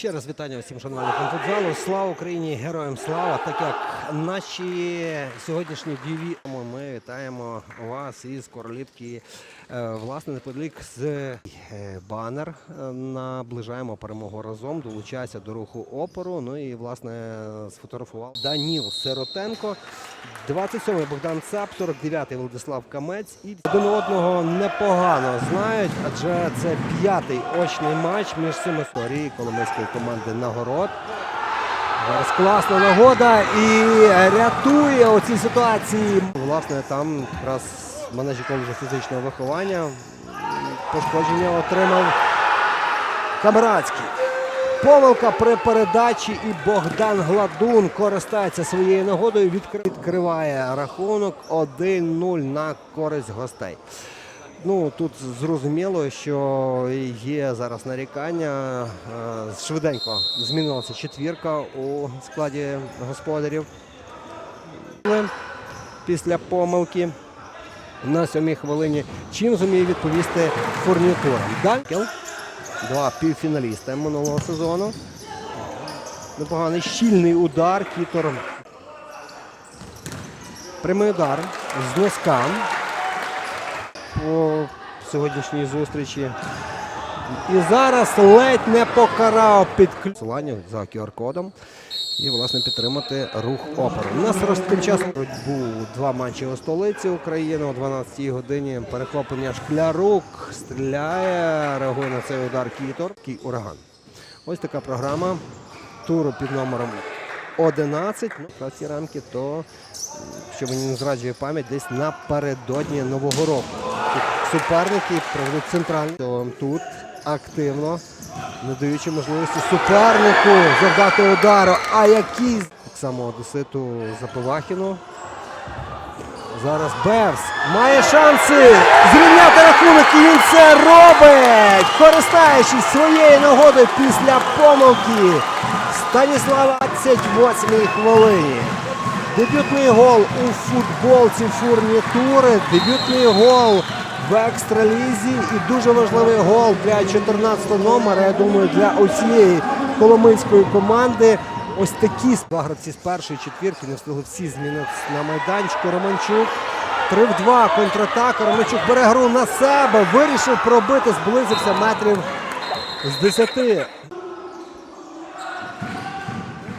Ще раз вітання всім шанувальникам футзалу. Слава Україні! Героям слава! Так як наші сьогоднішні діві ми вітаємо вас із королівки. Е, Власне, неподалік з е, банер е, наближаємо перемогу разом. Долучайся до руху опору. Ну і власне сфотографував Даніл Сиротенко. 27-й Богдан Цап, 49-й Владислав Камець. І один одного непогано знають, адже це п'ятий очний матч між цими історії Коломийської команди Нагород. Зараз класна нагода і рятує у цій ситуації. Власне, там якраз в манежі коледжу фізичного виховання пошкодження отримав Камрадський. Помилка при передачі і Богдан Гладун користається своєю нагодою. Відкриває рахунок 1-0 на користь гостей. Ну тут зрозуміло, що є зараз нарікання. Е, Швиденько змінилася четвірка у складі господарів. Після помилки на сьомій хвилині. Чим зуміє відповісти фурнітура? Данкел. Два півфіналіста минулого сезону. Непоганий щільний удар. Кітор. Прямий удар з носка по сьогоднішній зустрічі. І зараз ледь не покарав під посилання за QR-кодом. І, власне, підтримати рух опору. У нас тим часом був два матчі у столиці України о 12-й годині. Перехоплення шклярук стріляє, реагує на цей удар Кітор. Ураган. Ось така програма туру під номером 11. Ну, ці рамки, то, що мені не зраджує пам'ять, десь напередодні Нового року. Суперники проведуть центральний. Тут активно, не даючи можливості супернику завдати удару. А який так само Одеситу Запивахіну. Зараз Бевс має шанси зрівняти рахунок, і він це робить, користаючись своєю нагодою після помилки. Станіслава 28 хвилині. Дебютний гол у футболці фурнітури, дебютний гол в екстралізі і дуже важливий гол для 14-го номера. Я думаю, для усієї коломийської команди. Ось такі два гравці з першої четвірки не встигли всі змінитися на майданчику. Романчук 3 в 2 контратака. Романчук бере гру на себе, вирішив пробити, зблизився метрів з 10.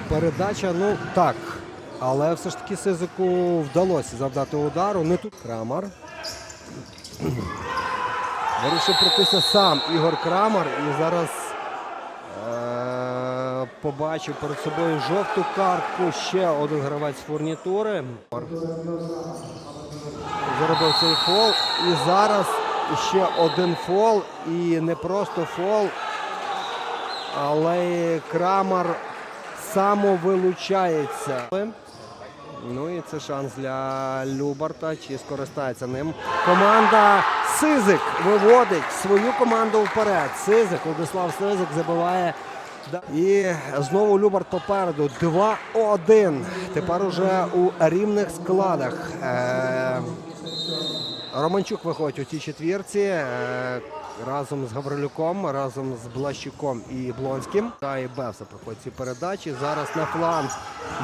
Передача, ну так. Але все ж таки Сизику вдалося завдати удару. Не тут Крамар. Вирішив пройтися сам Ігор Крамар і зараз е- побачив перед собою жовту картку. Ще один гравець фурнітури. Заробив цей фол. І зараз ще один фол. І не просто фол, але Крамар самовилучається. Ну і це шанс для Любарта. Чи скористається ним? Команда Сизик виводить свою команду вперед. Сизик, Владислав Сизик забиває. І знову Любарт попереду. 2-1. Тепер уже у рівних складах. Е- Романчук виходить у тій четвірці е, разом з Гаврилюком, разом з Блащуком і Блонським. Та і Бевса проходить ці передачі. Зараз на фланг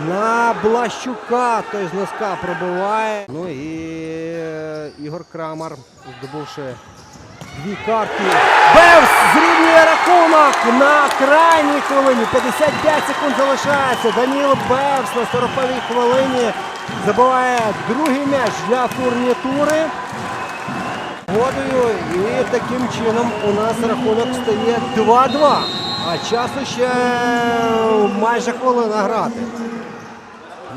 на Блащука. Той з носка пробиває. Ну і е, Ігор Крамар, здобувши дві картки. Бевс зрівнює рахунок на крайній хвилині. 55 секунд залишається. Даніл Бевс на 40-й хвилині забиває другий м'яч для фурнітури. Водою і таким чином у нас рахунок стає 2-2. А часу ще майже хвилина грати.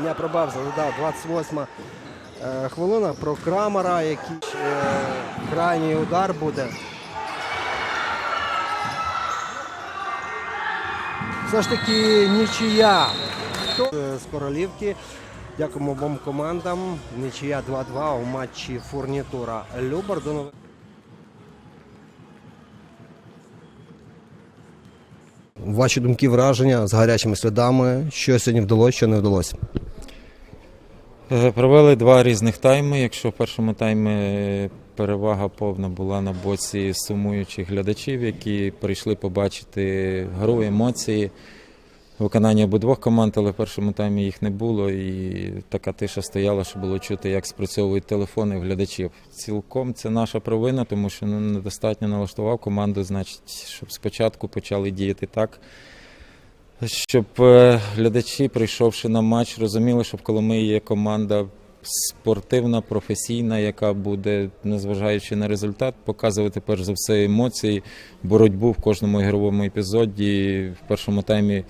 Я пробав, задав 28 е, хвилина про Крамера, який е, крайній удар буде. Все ж таки нічия. Хто з королівки. Дякуємо обом командам. Нічия 2-2 у матчі фурнітура Любар. Ваші думки, враження з гарячими слідами. Що сьогодні вдалося, що не вдалося. Е, Провели два різних тайми. Якщо в першому таймі перевага повна була на боці сумуючих глядачів, які прийшли побачити гру, емоції. Виконання обидвох команд, але в першому таймі їх не було, і така тиша стояла, що було чути, як спрацьовують телефони глядачів. Цілком це наша провина, тому що ну, недостатньо налаштував команду, значить, щоб спочатку почали діяти так, щоб е, глядачі, прийшовши на матч, розуміли, що в Коломиї є команда спортивна, професійна, яка буде, незважаючи на результат, показувати перш за все емоції, боротьбу в кожному ігровому епізоді. В першому таймі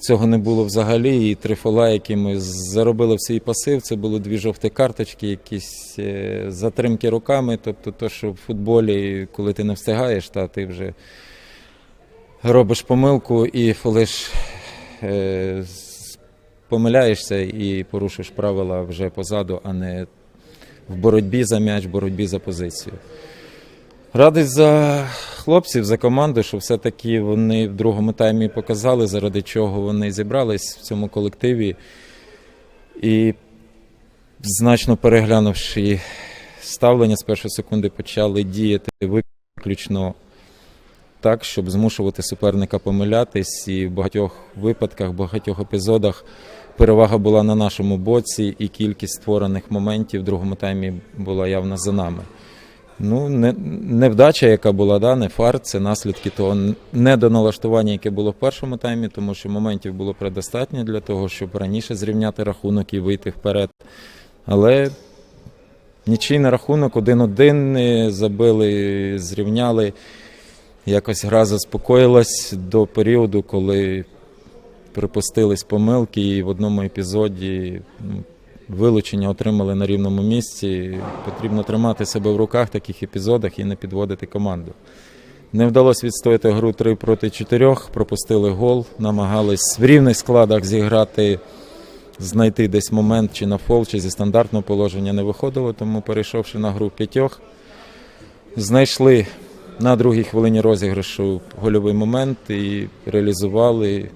цього не було взагалі. І три фола, які ми заробили в свій пасив, це були дві жовті карточки, якісь е, затримки руками. Тобто, то, що в футболі, коли ти не встигаєш, та ти вже робиш помилку і фолиш. Е, помиляєшся і порушиш правила вже позаду, а не в боротьбі за м'яч, в боротьбі за позицію. Радий за хлопців, за команду, що все-таки вони в другому таймі показали, заради чого вони зібрались в цьому колективі. І значно переглянувши ставлення з першої секунди, почали діяти виключно так, щоб змушувати суперника помилятись. І в багатьох випадках, в багатьох епізодах перевага була на нашому боці, і кількість створених моментів в другому таймі була явно за нами. Ну, не, невдача, яка була, да, не фарт, це наслідки того недоналаштування, яке було в першому таймі, тому що моментів було предостатньо для того, щоб раніше зрівняти рахунок і вийти вперед. Але нічийний рахунок 1-1 е, забили, зрівняли. Якось гра заспокоїлась до періоду, коли припустились помилки, і в одному епізоді ну, вилучення отримали на рівному місці. Потрібно тримати себе в руках в таких епізодах і не підводити команду. Не вдалося відстояти гру 3 проти 4, пропустили гол, намагались в рівних складах зіграти, знайти десь момент чи на фол, чи зі стандартного положення не виходило, тому перейшовши на гру п'ятьох, знайшли на другій хвилині розіграшу гольовий момент і реалізували.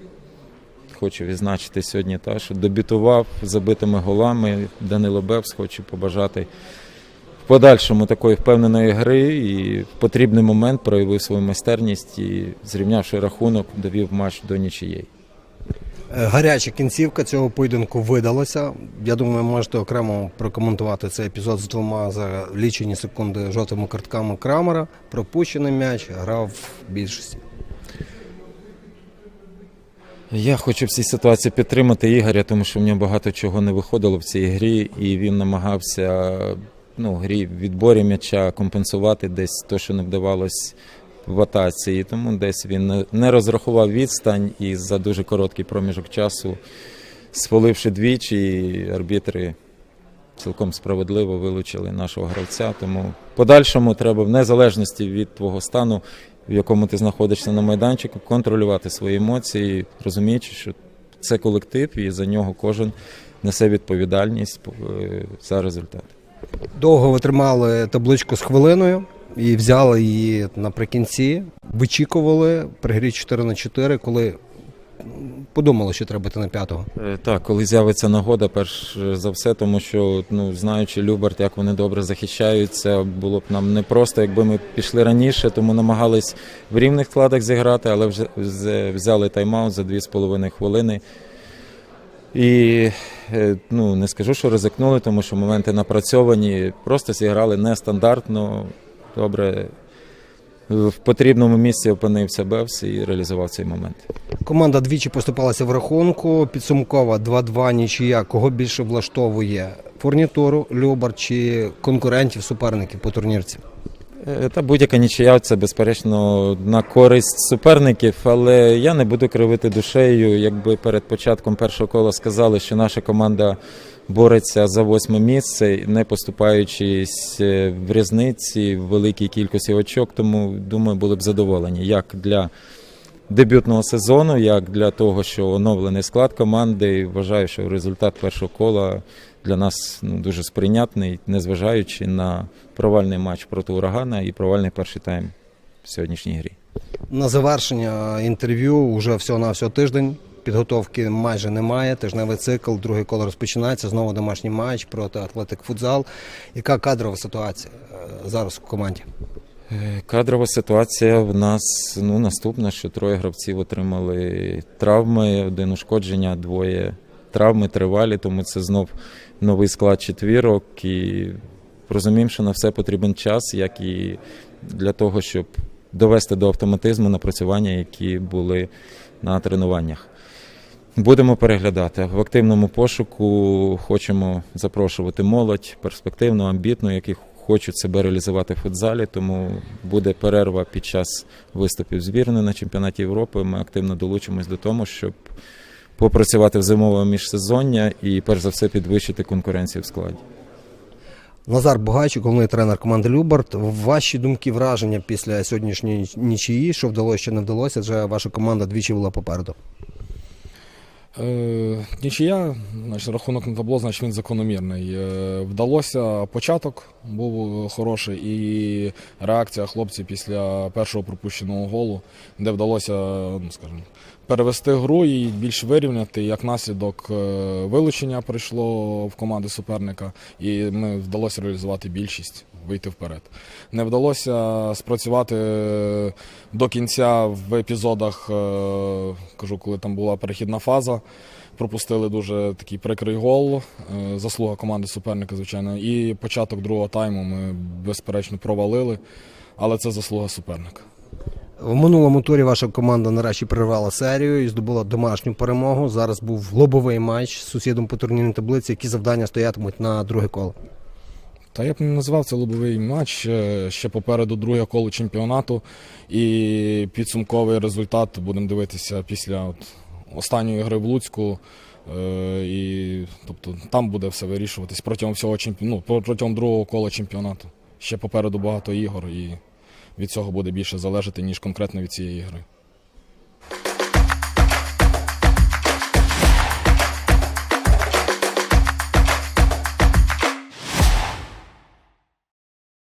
Хочу відзначити сьогодні, та, що дебютував забитими голами Данило Бевс. Хочу побажати в подальшому такої впевненої гри і в потрібний момент проявив свою майстерність і, зрівнявши рахунок, довів матч до нічиєї. Е, Гаряча кінцівка цього поєдинку видалася. Я думаю, можете окремо прокоментувати цей епізод з двома за лічені секунди жовтими картками Крамера. Пропущений м'яч, грав в більшості. Я хочу в цій ситуації підтримати Ігоря, тому що в нього багато чого не виходило в цій грі, і він намагався ну, грі відборі м'яча компенсувати десь те, що не вдавалось в атаці. Тому десь він не- розрахував відстань і за дуже короткий проміжок часу, сфоливши двічі, арбітри цілком справедливо вилучили нашого гравця. Тому в подальшому треба в незалежності від твого стану, в якому ти знаходишся на майданчику, контролювати свої емоції, розуміючи, що це колектив, і за нього кожен несе відповідальність е, за результат. Довго ви тримали табличку з хвилиною і взяли її наприкінці. Вичікували при грі 4 на 4, коли подумали, що треба йти на п'ятого. Е, Так, коли з'явиться нагода, перш за все, тому що ну знаючи Любарт, як вони добре захищаються, було б нам непросто, якби ми пішли раніше, тому намагались в рівних складах зіграти, але вже вже взяли тайм-аут за 2,5 хвилини. І е, ну, не скажу, що ризикнули, тому що моменти напрацьовані, просто зіграли нестандартно, добре. В потрібному місці опинився Бевс і реалізував цей момент. Команда двічі поступалася в рахунку. Підсумкова 2-2 нічия. Кого більше влаштовує? Фурнітуру, Любар чи конкурентів, суперників по турнірці? Е, Та будь-яка нічия це безперечно на користь суперників, але я не буду кривити душею. Якби перед початком першого кола сказали, що наша команда бореться за восьме місце, не поступаючись е, в різниці в великій кількості очок, тому думаю, були б задоволені як для дебютного сезону, як для того, що оновлений склад команди. Вважаю, що результат першого кола для нас ну, дуже сприйнятний, незважаючи на провальний матч проти урагана і провальний перший тайм в сьогоднішній грі. На завершення інтерв'ю вже всього на всього тиждень підготовки майже немає. Тижневий цикл, другий коло розпочинається. Знову домашній матч проти Атлетик Футзал. Яка кадрова ситуація е, зараз у команді? Е, Кадрова ситуація в нас ну, наступна, що троє гравців отримали травми, один ушкодження, двоє травми тривалі, тому це знов новий склад четвірок. І розуміємо, що на все потрібен час, як і для того, щоб довести до автоматизму напрацювання, які були на тренуваннях. Будемо переглядати в активному пошуку. Хочемо запрошувати молодь перспективну, амбітну, які хочуть себе реалізувати в футзалі. Тому буде перерва під час виступів збірної на чемпіонаті Європи. Ми активно долучимось до того, щоб попрацювати в зимове міжсезоння і, перш за все, підвищити конкуренцію в складі. Назар Бугайчик, головний тренер команди Любарт. Ваші думки, враження після сьогоднішньої нічиї, що вдалося, що не вдалося, адже ваша команда двічі була попереду. Е, нічия, значить, рахунок на табло, значить він закономірний. Е, вдалося початок, був хороший, і реакція хлопців після першого пропущеного голу, де вдалося, ну, скажімо, перевести гру і більш вирівняти. Як наслідок е, вилучення прийшло в команди суперника, і ми вдалося реалізувати більшість, вийти вперед. Не вдалося спрацювати е, до кінця в епізодах, е, кажу, коли там була перехідна фаза. Пропустили дуже такий прикрий гол. е, Заслуга команди суперника, звичайно. І початок другого тайму ми безперечно провалили, але це заслуга суперника. В минулому турі ваша команда нарешті прервала серію і здобула домашню перемогу. Зараз був лобовий матч з сусідом по турнірній таблиці. Які завдання стоятимуть на друге коло? Та я б не назвав це лобовий матч. е, Ще попереду друге коло чемпіонату. І підсумковий результат будемо дивитися після от останньої гри в Луцьку. Е, І, тобто, там буде все вирішуватись протягом всього чемпі... ну, протягом другого кола чемпіонату. Ще попереду багато ігор, і від цього буде більше залежати, ніж конкретно від цієї гри.